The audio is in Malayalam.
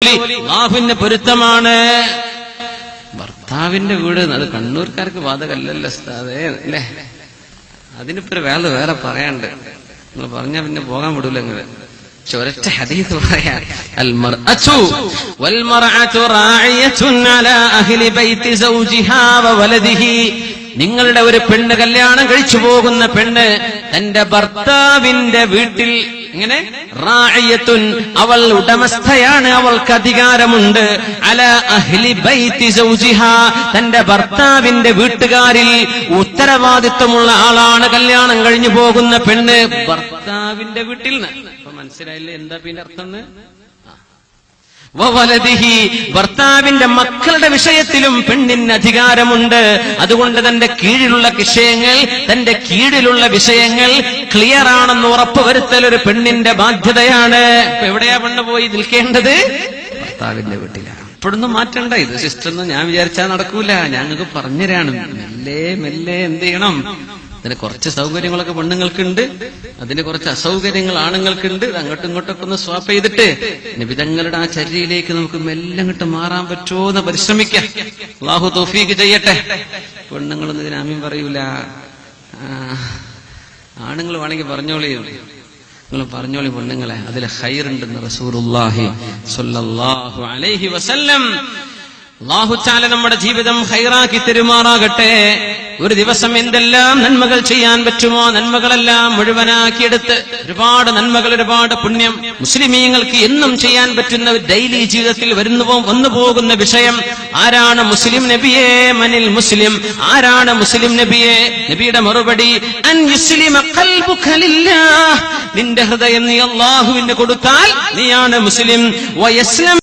അള്ളാഹുവിന്റെ പൊരുത്തമാണ്. ഭർത്താവിന്റെ വീട് അത് കണ്ണൂർക്കാർക്ക് ബാധകല്ലല്ലോ ഉസ്താദേ അല്ലേ? അതിനിപ്പോ ഒരു വേള വേറെ പറയാണ്ട് നിങ്ങൾ പറഞ്ഞ പിന്നെ പോകാൻ വിടൂല ഹദീസ് നിങ്ങളുടെ ഒരു പെണ്ണ് കല്യാണം കഴിച്ചു പോകുന്ന പെണ്ണ് തന്റെ ഭർത്താവിന്റെ വീട്ടിൽ ഇങ്ങനെ? റാഇയത്തുൻ അവൾ ഉടമസ്ഥയാണ് അവൾക്ക് അധികാരമുണ്ട്. അല അഹ്ലി ബൈത്തി സൗജിഹാ തന്റെ ഭർത്താവിന്റെ വീട്ടുകാരിൽ ഉത്തരവാദിത്വമുള്ള ആളാണ്. കല്യാണം കഴിഞ്ഞു പോകുന്ന പെണ്ണ് ഭർത്താവിന്റെ വീട്ടിൽ നിന്ന്. മനസ്സിലായില്ലേ എന്താ പിന്നെ അർത്ഥം ഭർത്താവിന്റെ മക്കളുടെ വിഷയത്തിലും പെണ്ണിന് അധികാരമുണ്ട്. അതുകൊണ്ട് തന്റെ കീഴിലുള്ള വിഷയങ്ങൾ തന്റെ കീഴിലുള്ള വിഷയങ്ങൾ ക്ലിയർ ആണെന്ന് ഉറപ്പുവരുത്തൽ ഒരു പെണ്ണിന്റെ ബാധ്യതയാണ്. എവിടെയാ പെണ്ണ് പോയി നിൽക്കേണ്ടത്? ഭർത്താവിന്റെ വീട്ടിലാണ് ഇപ്പോഴൊന്നും മാറ്റണ്ട ഇത് സിസ്റ്റർ ഞാൻ വിചാരിച്ചാൽ നടക്കൂല. ഞങ്ങൾക്ക് പറഞ്ഞുതരാണ്. മെല്ലെ മെല്ലെ എന്ത് ചെയ്യണം? അതിന് കുറച്ച് സൗകര്യങ്ങളൊക്കെ പെണ്ണുങ്ങൾക്കുണ്ട്. അതിന് കുറച്ച് അസൗകര്യങ്ങൾ ആണുങ്ങൾക്കുണ്ട്. ഇത് അങ്ങോട്ടും ഇങ്ങോട്ടൊക്കെ ഒന്ന് സ്വാപ്പ് ചെയ്തിട്ട് നിബിതങ്ങളുടെ ആ ചര്യയിലേക്ക് നമുക്ക് മെല്ലെ അങ്ങോട്ട് മാറാൻ പറ്റുമോ എന്ന് പരിശ്രമിക്കാം. അള്ളാഹു തോഫീക്ക് ചെയ്യട്ടെ. പെണ്ണുങ്ങളൊന്നും ഇതിന് ആമ്യം പറയൂല. ആണുങ്ങൾ വേണമെങ്കിൽ പറഞ്ഞോളി. നിങ്ങൾ പറഞ്ഞോളി പെണ്ണുങ്ങളെ. അതിൽ ഹൈറുണ്ടെന്ന് റസൂറുല്ലാഹി സ്വല്ലല്ലാഹു അലൈഹി വസല്ലം. നമ്മുടെ ജീവിതം ഹൈറാക്കി തെരുമാറാകട്ടെ. ഒരു ദിവസം എന്തെല്ലാം നന്മകൾ ചെയ്യാൻ പറ്റുമോ? നന്മകളെല്ലാം മുഴുവനാക്കിയെടുത്ത് ഒരുപാട് നന്മകൾ ഒരുപാട് പുണ്യം മുസ്ലിമീങ്ങൾക്ക് എന്നും ചെയ്യാൻ പറ്റുന്ന ഡെയിലി ജീവിതത്തിൽ വരുന്നു വന്നു പോകുന്ന വിഷയം ആരാണ് മുസ്ലിം നബിയെ? മനിൽ മുസ്ലിം. ആരാണ് മുസ്ലിം നബിയെ? നബിയുടെ മറുപടി അൻ. നിന്റെ ഹൃദയം നീ അള്ളാഹുവിന് കൊടുത്താൽ നീയാണ് മുസ്ലിം.